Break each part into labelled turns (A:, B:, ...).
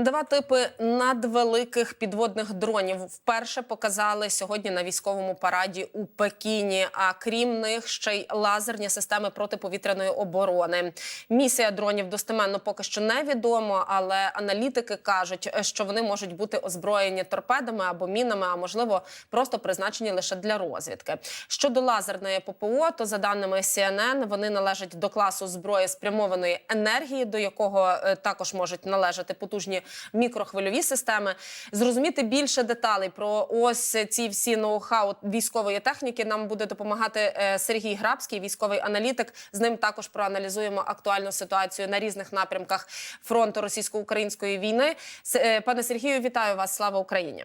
A: Два типи надвеликих підводних дронів вперше показали сьогодні на військовому параді у Пекіні. А крім них, ще й лазерні системи протиповітряної оборони. Місія дронів достеменно поки що невідомо, але аналітики кажуть, що вони можуть бути озброєні торпедами або мінами, а можливо, просто призначені лише для розвідки. Щодо лазерної ППО, то за даними CNN, вони належать до класу зброї спрямованої енергії, до якого е, також можуть належати потужні мікрохвильові системи. Зрозуміти більше деталей про ось ці всі ноу-хау військової техніки нам буде допомагати е, Сергій Грабський, військовий аналітик. З ним також проаналізуємо актуальну ситуацію на різних напрямках фронту російсько-української війни. Е, Пане Сергію, вітаю вас! Слава Україні!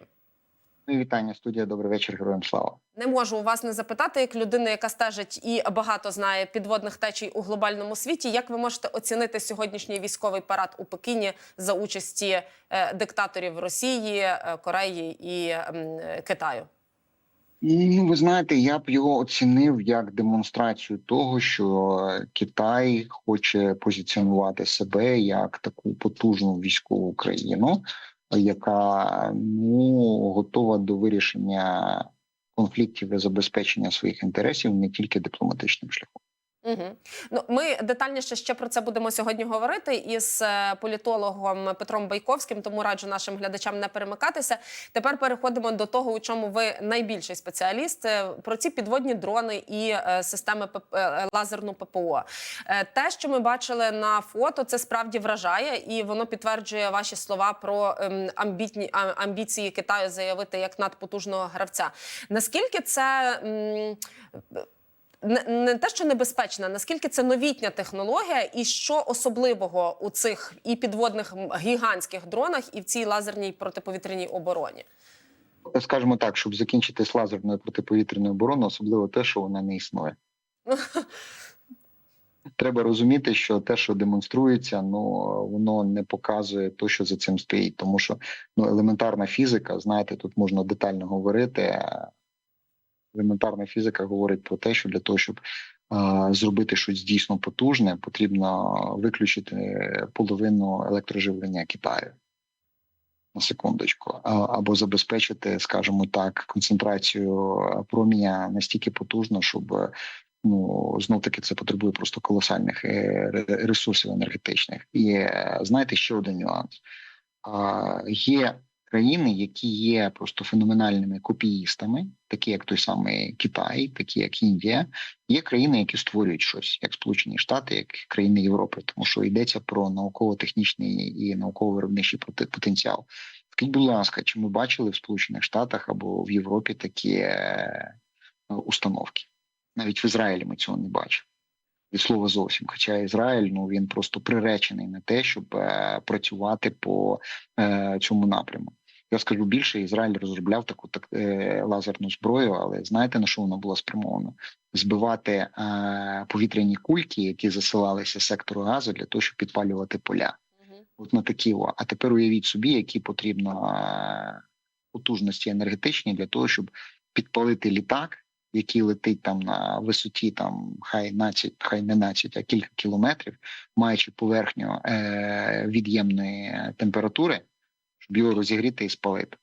B: Ну, Вітання, студія. Добрий вечір, героям слава.
A: Не можу у вас не запитати, як людина, яка стежить і багато знає підводних течій у глобальному світі. Як ви можете оцінити сьогоднішній військовий парад у Пекіні за участі е, диктаторів Росії, е, Кореї і Китаю?
B: Ну, ви знаєте, я б його оцінив як демонстрацію того, що Китай хоче позиціонувати себе як таку потужну військову країну, яка ну готова до вирішення конфліктів і забезпечення своїх інтересів не тільки дипломатичним шляхом.
A: Угу. Ну, ми детальніше ще про це будемо сьогодні говорити із е, політологом Петром Байковським, тому раджу нашим глядачам не перемикатися. Тепер переходимо до того, у чому ви найбільший спеціаліст е, про ці підводні дрони і е, системи лазерну ППО. Те, що ми бачили на фото, це справді вражає, і воно підтверджує ваші слова про ем, амбітні амбіції Китаю заявити як надпотужного гравця. Наскільки це не, те, що небезпечна, наскільки це новітня технологія, і що особливого у цих і підводних гігантських дронах, і в цій лазерній протиповітряній обороні?
B: Скажімо так, щоб закінчити з лазерною протиповітряною обороною, особливо те, що вона не існує. Треба розуміти, що те, що демонструється, ну воно не показує то, що за цим стоїть, тому що ну елементарна фізика, знаєте, тут можна детально говорити. Елементарна фізика говорить про те, що для того, щоб зробити щось дійсно потужне, потрібно виключити половину електроживлення Китаю. На секундочку, або забезпечити, скажімо так, концентрацію проміння настільки потужно, щоб ну знов таки це потребує просто колосальних е, ресурсів енергетичних. І е, знаєте, ще один нюанс: є країни, які є просто феноменальними копіїстами, такі як той самий Китай, такі як Індія. Є країни, які створюють щось, як Сполучені Штати, як країни Європи, тому що йдеться про науково-технічний і науково-виробничий поте- потенціал. Скажіть, будь ласка, чи ми бачили в Сполучених Штатах або в Європі такі е, установки? Навіть в Ізраїлі ми цього не бачимо. Від слова зовсім. Хоча Ізраїль ну він просто приречений на те, щоб е, працювати по е, цьому напряму. Я скажу більше, Ізраїль розробляв таку так е, лазерну зброю, але знаєте на що вона була спрямована? Збивати е, повітряні кульки, які засилалися сектору газу для того, щоб підпалювати поля. От на такі. А тепер уявіть собі, які потрібно е, потужності енергетичні для того, щоб підпалити літак, який летить там на висоті, там хай 12, хай не 12, а кілька кілометрів, маючи поверхню е, від'ємної температури, щоб його розігріти і спалити.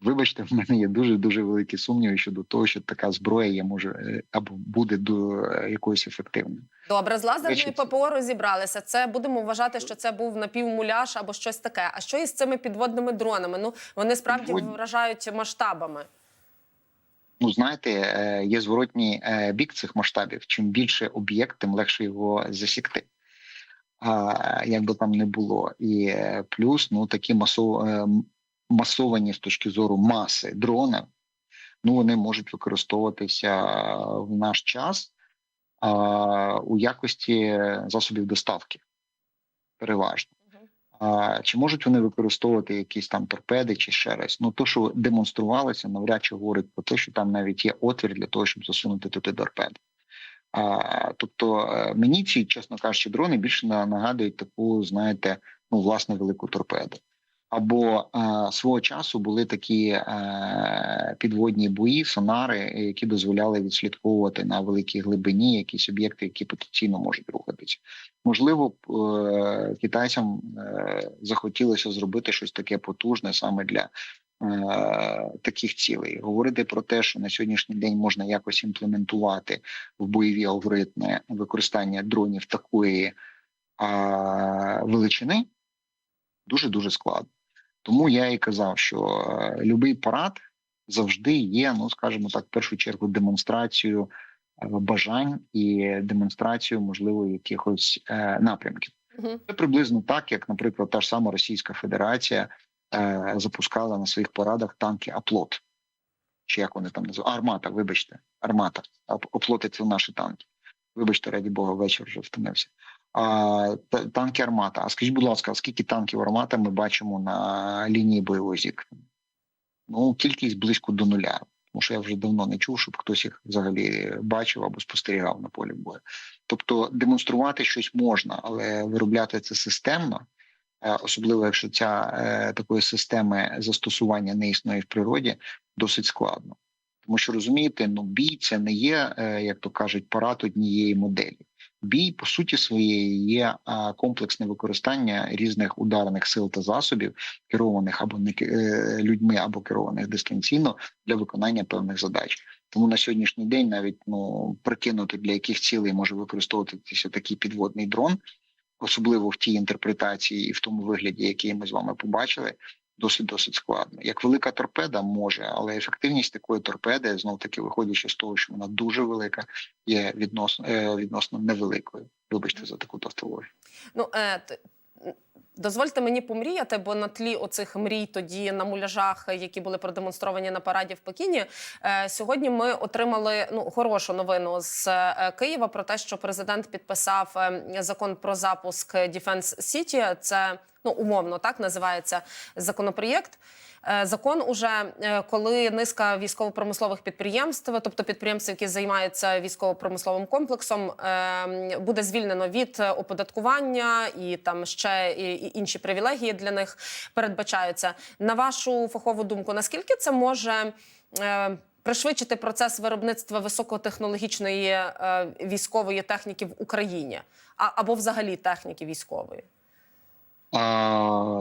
B: Вибачте, в мене є дуже дуже великі сумніви щодо того, що така зброя є може е, або буде до е, якоїсь ефективною.
A: Добре, з лазерною ППО розібралися. Це будемо вважати, що це був напівмуляж або щось таке. А що із цими підводними дронами? Ну вони справді
B: Підводні.
A: вражають масштабами.
B: Ну, знаєте, е, є зворотній бік цих масштабів. Чим більше об'єкт, тим легше його засікти. Як би там не було, і е, плюс ну такі масов, е, масовані з точки зору маси дронів, ну вони можуть використовуватися в наш час а, у якості засобів доставки. Переважно. А, чи можуть вони використовувати якісь там торпеди чи ще раз? Ну то, що демонструвалося, навряд чи говорить про те, що там навіть є отвір для того, щоб засунути туди торпеди. А, тобто е, мені ці, чесно кажучи, дрони більше на- нагадують таку, знаєте, ну власне велику торпеду. Або е, свого часу були такі е, підводні бої, сонари, які дозволяли відслідковувати на великій глибині якісь об'єкти, які потенційно можуть рухатися. Можливо, китайцям захотілося зробити щось таке потужне саме для таких цілей. Говорити про те, що на сьогоднішній день можна якось імплементувати в бойові алгоритми використання дронів такої а, величини, дуже дуже складно. Тому я і казав, що е, любий парад завжди є, ну скажімо так, в першу чергу демонстрацією е, бажань і демонстрацією, можливо, якихось е, напрямків. Це приблизно так, як, наприклад, та ж сама Російська Федерація е, запускала на своїх парадах танки Аплот. Чи як вони там називають? Армата, вибачте, армата. Оплоти це наші танки. Вибачте, раді Бога, вечір вже втомився. А, танки Армата. А скажіть, будь ласка, скільки танків Армата ми бачимо на лінії бойового зіткнення? Ну, кількість близько до нуля. Тому що я вже давно не чув, щоб хтось їх взагалі бачив або спостерігав на полі бою. Тобто демонструвати щось можна, але виробляти це системно, особливо якщо ця е, такої системи застосування не існує в природі, досить складно. Тому що розумієте, ну бій це не є, е, як то кажуть, парад однієї моделі. Бій, по суті своєї, є комплексне використання різних ударних сил та засобів, керованих або не е, людьми, або керованих дистанційно для виконання певних задач. Тому на сьогоднішній день навіть ну прикинути для яких цілей може використовуватися такий підводний дрон, особливо в тій інтерпретації і в тому вигляді, який ми з вами побачили, досить досить складно. Як велика торпеда може, але ефективність такої торпеди, знов таки виходячи з того, що вона дуже велика, є відносно е, відносно невеликою. Вибачте за таку тавтологію.
A: Ну, е, дозвольте мені помріяти, бо на тлі оцих мрій тоді на муляжах, які були продемонстровані на параді в Пекіні, е, сьогодні ми отримали ну хорошу новину з е, Києва про те, що президент підписав е, закон про запуск Defense City. Це ну умовно так називається законопроєкт. Закон уже коли низка військово-промислових підприємств, тобто підприємств, які займаються військово-промисловим комплексом, е, буде звільнено від оподаткування і там ще і інші привілегії для них передбачаються. На вашу фахову думку, наскільки це може е, пришвидшити процес виробництва високотехнологічної е, військової техніки в Україні, а або взагалі техніки військової?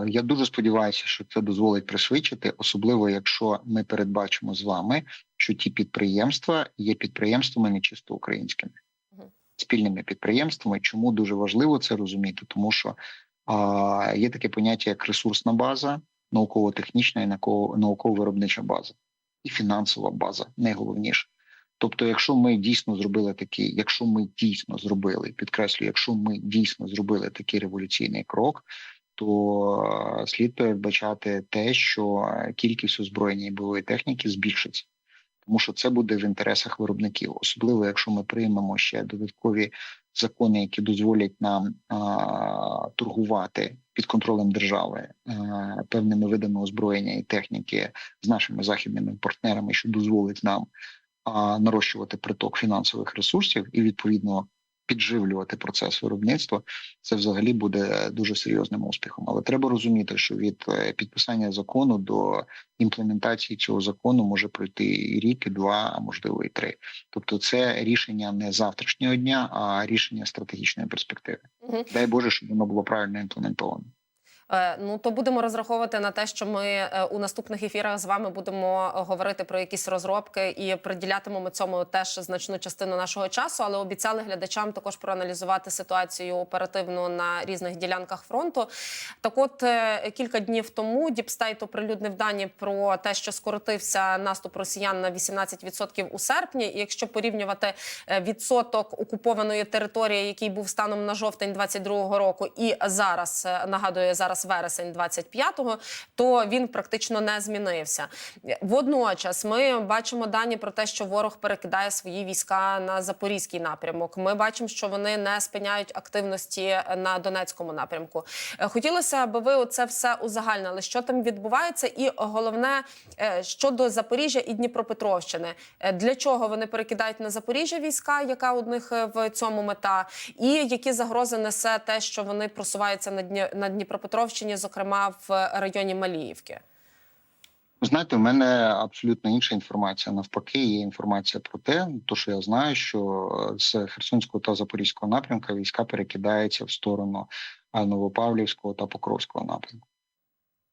B: Я дуже сподіваюся, що це дозволить пришвидшити, особливо якщо ми передбачимо з вами, що ті підприємства є підприємствами не чисто українськими, спільними підприємствами. Чому дуже важливо це розуміти? Тому що є таке поняття як ресурсна база, науково-технічна і науково- науково-виробнича база і фінансова база, найголовніше. Тобто, якщо ми дійсно зробили такий, якщо ми дійсно зробили, підкреслюю, якщо ми дійсно зробили такий революційний крок, то е, слід передбачати те, що кількість озброєння і бойової техніки збільшиться, тому що це буде в інтересах виробників, особливо якщо ми приймемо ще додаткові закони, які дозволять нам а, торгувати під контролем держави а, певними видами озброєння і техніки з нашими західними партнерами, що дозволить нам а, нарощувати приток фінансових ресурсів і відповідно підживлювати процес виробництва, це взагалі буде дуже серйозним успіхом. Але треба розуміти, що від е, підписання закону до імплементації цього закону може пройти і рік, і два, а можливо і три. Тобто, це рішення не завтрашнього дня, а рішення стратегічної перспективи.
A: Угу.
B: Дай Боже, щоб воно було правильно імплементовано.
A: Е, Ну то будемо розраховувати на те, що ми е, у наступних ефірах з вами будемо говорити про якісь розробки і приділятимемо цьому теж значну частину нашого часу. Але обіцяли глядачам також проаналізувати ситуацію оперативно на різних ділянках фронту. Так, от е, кілька днів тому Діпстейт оприлюднив дані про те, що скоротився наступ росіян на 18% у серпні. І якщо порівнювати е, відсоток окупованої території, який був станом на жовтень 22-го року, і зараз е, нагадую зараз вересень 25-го, то він практично не змінився. Водночас ми бачимо дані про те, що ворог перекидає свої війська на запорізький напрямок. Ми бачимо, що вони не спиняють активності на Донецькому напрямку. Е, Хотілося, аби ви це все узагальнили, що там відбувається, і головне е, щодо Запоріжжя і Дніпропетровщини. Е, Для чого вони перекидають на Запоріжжя війська, яка у них в цьому мета, і які загрози несе те, що вони просуваються на Дні на Дніпропетровщину Дніпропетровщині, зокрема в районі Маліївки?
B: Знаєте, в мене абсолютно інша інформація. Навпаки, є інформація про те, то що я знаю, що з Херсонського та Запорізького напрямка війська перекидаються в сторону Новопавлівського та Покровського напрямку.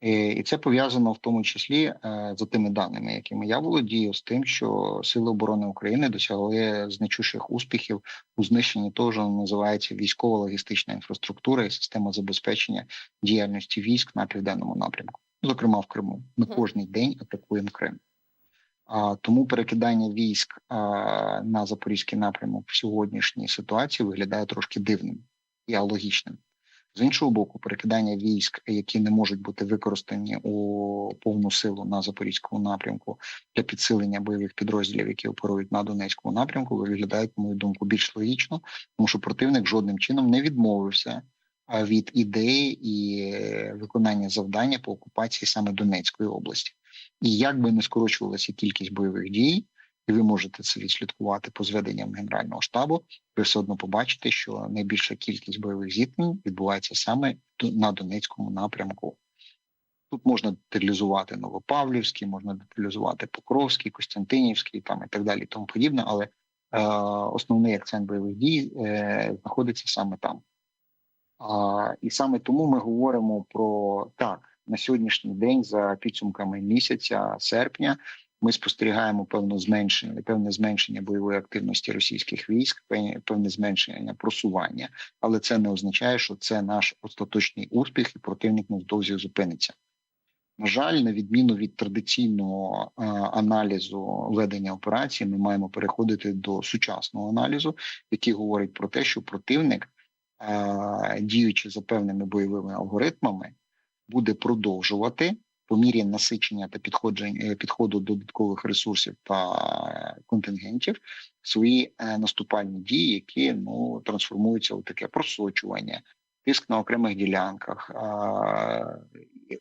B: І, це пов'язано в тому числі е, за тими даними, якими я володію, з тим, що Сили оборони України досягли значущих успіхів у знищенні того, що називається військово-логістична інфраструктура і система забезпечення діяльності військ на південному напрямку, зокрема в Криму. Ми кожний день атакуємо Крим. А, тому перекидання військ а, на запорізький напрямок в сьогоднішній ситуації виглядає трошки дивним і алогічним. З іншого боку, перекидання військ, які не можуть бути використані у повну силу на запорізькому напрямку для підсилення бойових підрозділів, які оперують на Донецькому напрямку, виглядають, мою думку, більш логічно, тому що противник жодним чином не відмовився від ідеї і е, виконання завдання по окупації саме Донецької області. І як би не скорочувалася кількість бойових дій, і ви можете це відслідкувати по зведенням Генерального штабу, ви все одно побачите, що найбільша кількість бойових зіткнень відбувається саме на Донецькому напрямку. Тут можна деталізувати Новопавлівський, можна деталізувати Покровський, Костянтинівський там і так далі, тому подібне, але е, основний акцент бойових дій е, знаходиться саме там. А, і саме тому ми говоримо про так на сьогоднішній день, за підсумками місяця серпня, ми спостерігаємо певне зменшення, певне зменшення бойової активності російських військ, певне- зменшення просування, але це не означає, що це наш остаточний успіх, і противник невдовзі зупиниться. На жаль, на відміну від традиційного аналізу ведення операції, ми маємо переходити до сучасного аналізу, який говорить про те, що противник, діючи за певними бойовими алгоритмами, буде продовжувати по мірі насичення та підходжень- е, підходу додаткових ресурсів та контингентів свої е, наступальні дії, які ну трансформуються у таке просочування, тиск на окремих ділянках,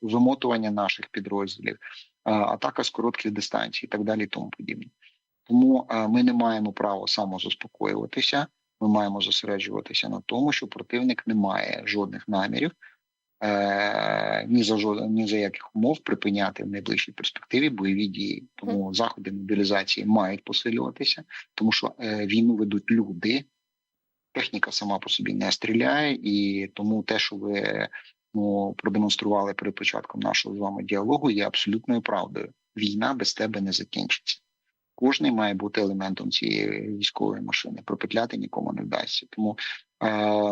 B: вимотування наших підрозділів, атака з коротких дистанцій, і так далі, і тому подібне. Тому е, ми не маємо права самозаспокоюватися. Ми маємо зосереджуватися на тому, що противник не має жодних намірів е, ні за жод- ні за яких умов припиняти в найближчій перспективі бойові дії. Тому заходи мобілізації мають посилюватися, тому що е, війну ведуть люди. Техніка сама по собі не стріляє, і тому те, що ви ну, продемонстрували перед початком нашого з вами діалогу, є абсолютною правдою. Війна без тебе не закінчиться. Кожний має бути елементом цієї військової машини. Пропетляти нікому не вдасться. Тому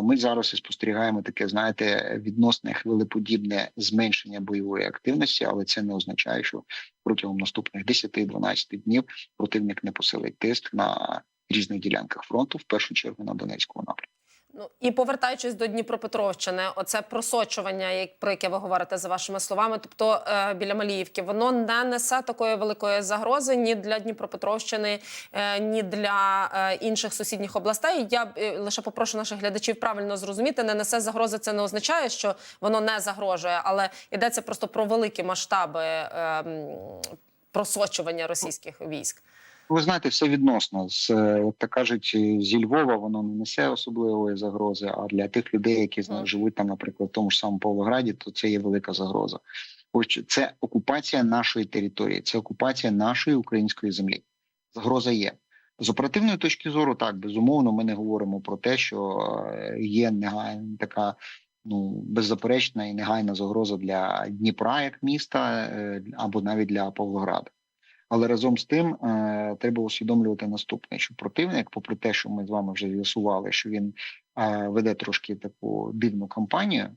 B: ми зараз і спостерігаємо таке, знаєте, відносне хвилеподібне зменшення бойової активності, але це не означає, що протягом наступних 10-12 днів противник не посилить тиск на різних ділянках фронту, в першу чергу на Донецькому напрямку.
A: Ну і повертаючись до Дніпропетровщини, оце просочування, як про яке ви говорите за вашими словами, тобто е, біля Маліївки, воно не несе такої великої загрози ні для Дніпропетровщини, е, ні для е, інших сусідніх областей. Я е, лише попрошу наших глядачів правильно зрозуміти, не несе загрози. Це не означає, що воно не загрожує, але йдеться просто про великі масштаби е, просочування російських військ.
B: Ви знаєте, все відносно з е, як так кажуть, е, зі Львова воно не несе особливої загрози. А для тих людей, які живуть там, наприклад, в тому ж самому Павлограді, то це є велика загроза. Ось це окупація нашої території, це окупація нашої української землі. Загроза є з оперативної точки зору. Так безумовно, ми не говоримо про те, що е, є негайна така. Ну, беззаперечна і негайна загроза для Дніпра як міста е, або навіть для Павлограда. Але разом з тим е, треба усвідомлювати наступне: що противник, попри те, що ми з вами вже з'ясували, що він е, веде трошки таку дивну кампанію,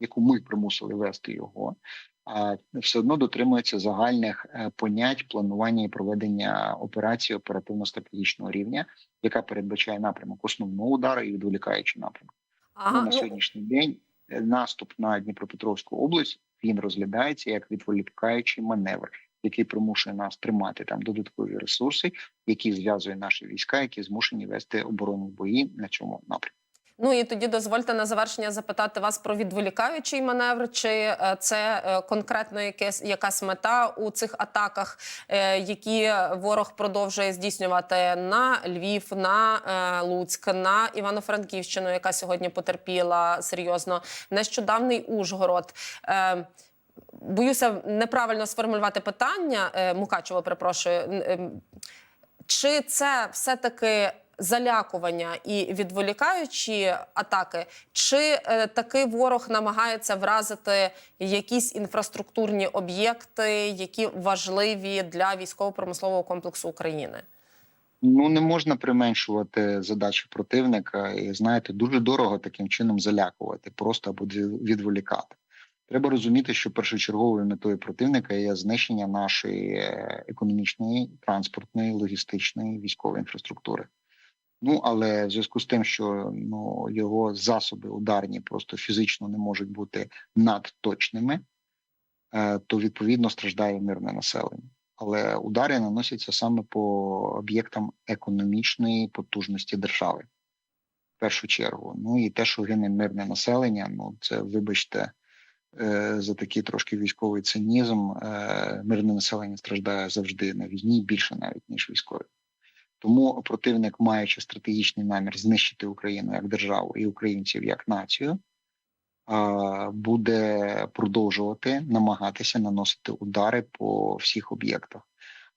B: яку ми примусили вести його, а все одно дотримується загальних е, понять планування і проведення операції оперативно-стратегічного рівня, яка передбачає напрямок основного удару і відволікаючий напрямок.
A: Ага,
B: Ну, на
A: ну,
B: сьогоднішній день е, наступ на Дніпропетровську область він розглядається як відволікаючий маневр, який примушує нас тримати там додаткові ресурси, які зв'язує наші війська, які змушені вести оборонні бої на цьому напрямку.
A: Ну і тоді дозвольте на завершення запитати вас про відволікаючий маневр. Чи е, це е, конкретно якась, якась мета у цих атаках, е, які ворог продовжує здійснювати на Львів, на Луцьк, на Івано-Франківщину, яка сьогодні потерпіла серйозно, нещодавний Ужгород. Е, Боюся неправильно сформулювати питання. Е, Мукачево, перепрошую. Ем, Чи це все-таки залякування і відволікаючі атаки, чи е, таки ворог намагається вразити якісь інфраструктурні об'єкти, які важливі для військово-промислового комплексу України?
B: Ну не можна применшувати задачі противника, і знаєте, дуже дорого таким чином залякувати, просто або відволікати. Треба розуміти, що першочерговою метою противника є знищення нашої е, економічної, транспортної, логістичної військової інфраструктури. Ну але в зв'язку з тим, що ну його засоби ударні просто фізично не можуть бути надточними, е, то відповідно страждає мирне населення. Але удари наносяться саме по об'єктам економічної потужності держави. В першу чергу. Ну і те, що гине мирне населення, ну це вибачте за такий трошки військовий цинізм. Е, мирне населення страждає завжди на війні більше навіть ніж військові. Тому противник, маючи стратегічний намір знищити Україну як державу і українців як націю, буде продовжувати намагатися наносити удари по всіх об'єктах,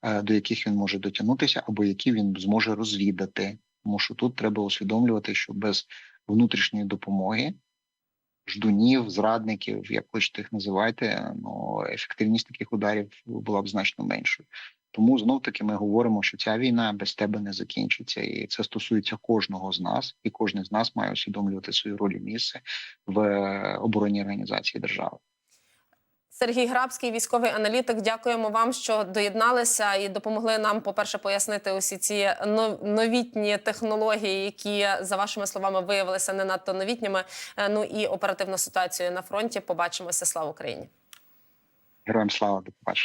B: е, до яких він може дотягнутися, або які він зможе розвідати. Тому що тут треба усвідомлювати, що без внутрішньої допомоги ждунів, зрадників, як хочете їх називайте, ну ефективність таких ударів була б значно меншою. Тому знов таки ми говоримо, що ця війна без тебе не закінчиться, і це стосується кожного з нас, і кожен з нас має усвідомлювати свою роль і місце в обороні оборонній організації держави.
A: Сергій Грабський, військовий аналітик. Дякуємо вам, що доєдналися і допомогли нам, по-перше, пояснити усі ці новітні технології, які за вашими словами виявилися не надто новітніми. Е, Ну і оперативну ситуацію на фронті. Побачимося. Слава Україні!
B: Героям слава до побачення.